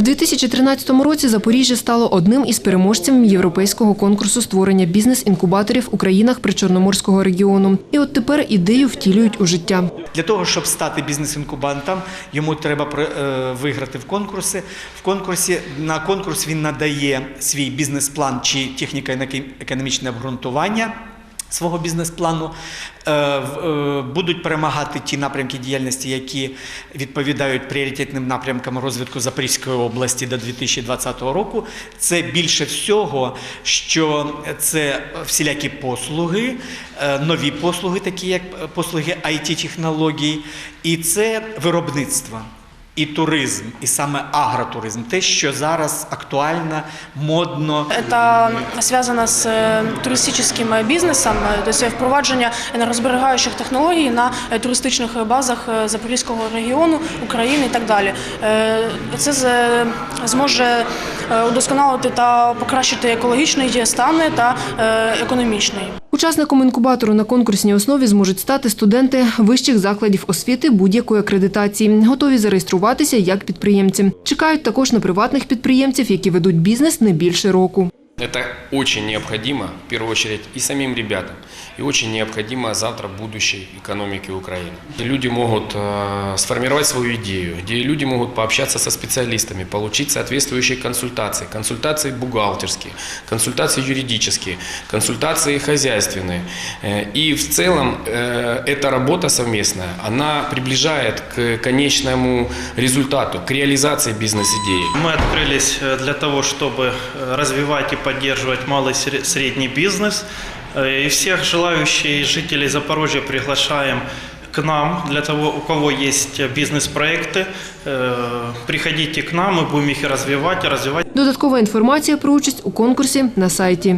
В 2013 році Запоріжжя стало одним із переможців європейського конкурсу створення бізнес-інкубаторів у країнах Причорноморського регіону. І от тепер ідею втілюють у життя. Для того, щоб стати бізнес-інкубантом, йому треба е, виграти в конкурси. В конкурсі на конкурс він надає свій бізнес-план чи техніко-економічне обґрунтування. Свого бізнес-плану Е, е, будуть перемагати ті напрямки діяльності, які відповідають пріоритетним напрямкам розвитку Запорізької області до 2020 року. Це більше всього, що це всілякі послуги, е, нові послуги, такі як послуги IT-технологій, і це виробництво. І туризм, і саме агротуризм, те, що зараз актуально, модно. Это связано с э, туристическим э, бизнесом, э, то есть впровадження енергозберігаючих технологій на е, туристичних базах е, Запорізького регіону, України і так далі. Е, Це з- зможе е, удосконалити та покращити екологічний стан та е, економічний. Учасником інкубатору на конкурсній основі зможуть стати студенти вищих закладів освіти будь-якої акредитації, готові зареєструватися як підприємці. Чекають також на приватних підприємців, які ведуть бізнес не більше року. Это очень необходимо, в первую очередь, и самим ребятам, и очень необходимо завтра будущей экономике Украины. Где люди могут э, сформировать свою идею, где люди могут пообщаться со специалистами, получить соответствующие консультации, консультации бухгалтерские, консультации юридические, консультации хозяйственные. Э, И в целом э, эта работа совместная, она приближает к конечному результату, к реализации бизнес-идеи. Мы открылись э, для того, чтобы э, развивать и поддерживать малый и сре- средний бизнес. Э, И всех желающих жителей Запорожья приглашаем к нам, для того, у кого есть э, бизнес-проекты, э, приходите к нам, мы будем их развивать, развивать. Додаткова інформація про участь у конкурсі на сайті.